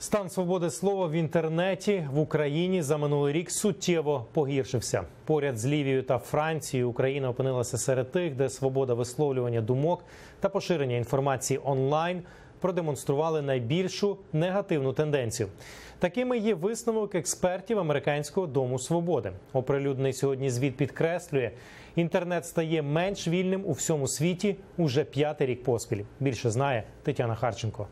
Стан свободи слова в інтернеті в Україні за минулий рік суттєво погіршився. Поряд з Лівією та Францією Україна опинилася серед тих, де свобода висловлювання думок та поширення інформації онлайн продемонстрували найбільшу негативну тенденцію. Такими є висновок експертів американського дому свободи. Оприлюднений сьогодні звіт підкреслює, інтернет стає менш вільним у всьому світі уже п'ятий рік поспіль. Більше знає Тетяна Харченко.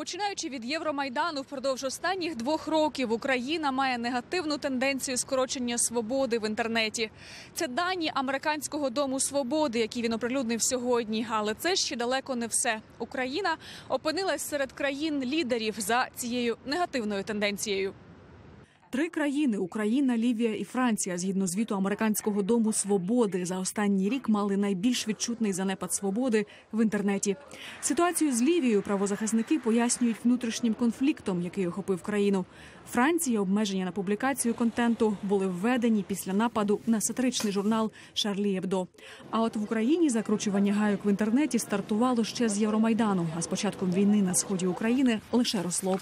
Починаючи від Євромайдану, впродовж останніх двох років Україна має негативну тенденцію скорочення свободи в інтернеті. Це дані американського дому свободи, які він оприлюднив сьогодні. Але це ще далеко не все. Україна опинилась серед країн-лідерів за цією негативною тенденцією. Три країни Україна, Лівія і Франція, згідно звіту американського дому свободи, за останній рік мали найбільш відчутний занепад свободи в інтернеті. Ситуацію з Лівією правозахисники пояснюють внутрішнім конфліктом, який охопив країну. Франції обмеження на публікацію контенту були введені після нападу на сатиричний журнал Шарлі Ебдо. А от в Україні закручування гайок в інтернеті стартувало ще з Євромайдану. А з початком війни на сході України лише росло.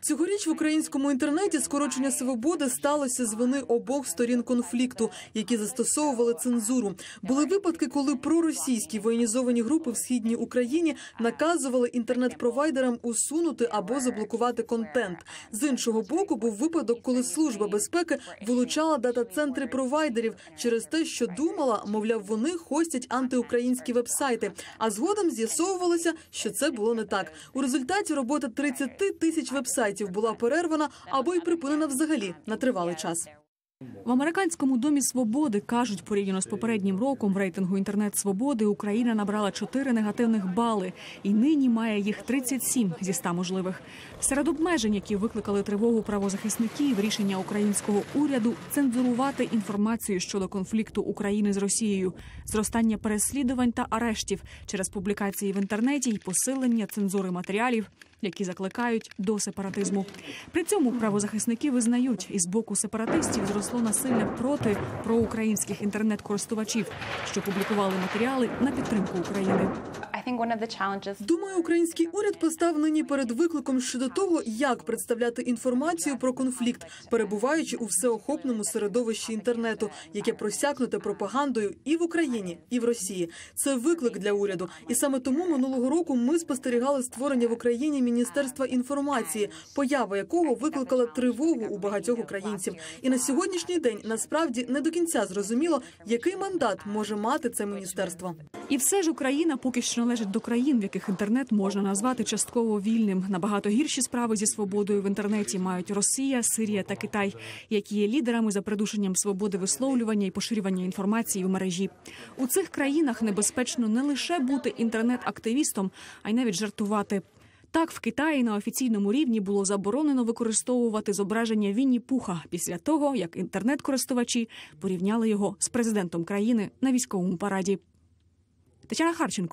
Цьогоріч в українському інтернеті скорочення свободи сталося з вини обох сторін конфлікту, які застосовували цензуру. Були випадки, коли проросійські воєнізовані групи в східній Україні наказували інтернет-провайдерам усунути або заблокувати контент. З іншого боку, був випадок, коли служба безпеки вилучала дата-центри провайдерів через те, що думала, мовляв, вони хостять антиукраїнські вебсайти. А згодом з'ясовувалося, що це було не так. У результаті робота 30 тисяч вебсайтів була перервана або й припинена взагалі на тривалий час. В американському домі свободи кажуть, порівняно з попереднім роком в рейтингу інтернет свободи Україна набрала 4 негативних бали і нині має їх 37 зі 100 можливих. Серед обмежень, які викликали тривогу правозахисників, рішення українського уряду цензурувати інформацію щодо конфлікту України з Росією, зростання переслідувань та арештів через публікації в інтернеті і посилення цензури матеріалів. Які закликають до сепаратизму, при цьому правозахисники визнають, із боку сепаратистів зросло насилля проти проукраїнських інтернет-користувачів, що публікували матеріали на підтримку України. I think one of the challenges Думаю, український уряд постав нині перед викликом щодо того, як представляти інформацію про конфлікт, перебуваючи у всеохопному середовищі інтернету, яке просякнуте пропагандою і в Україні, і в Росії. Це виклик для уряду, і саме тому минулого року ми спостерігали створення в Україні міністерства інформації, поява якого викликала тривогу у багатьох українців. І на сьогоднішній день насправді не до кінця зрозуміло, який мандат може мати це міністерство. І все ж Україна поки що належить до країн, в яких інтернет можна назвати частково вільним. Набагато гірші справи зі свободою в інтернеті мають Росія, Сирія та Китай, які є лідерами за придушенням свободи висловлювання і поширювання інформації в мережі. У цих країнах небезпечно не лише бути інтернет-активістом, а й навіть жартувати. Так, в Китаї на офіційному рівні було заборонено використовувати зображення Вінні Пуха після того, як інтернет-користувачі порівняли його з президентом країни на військовому параді. Тетяна Харченко.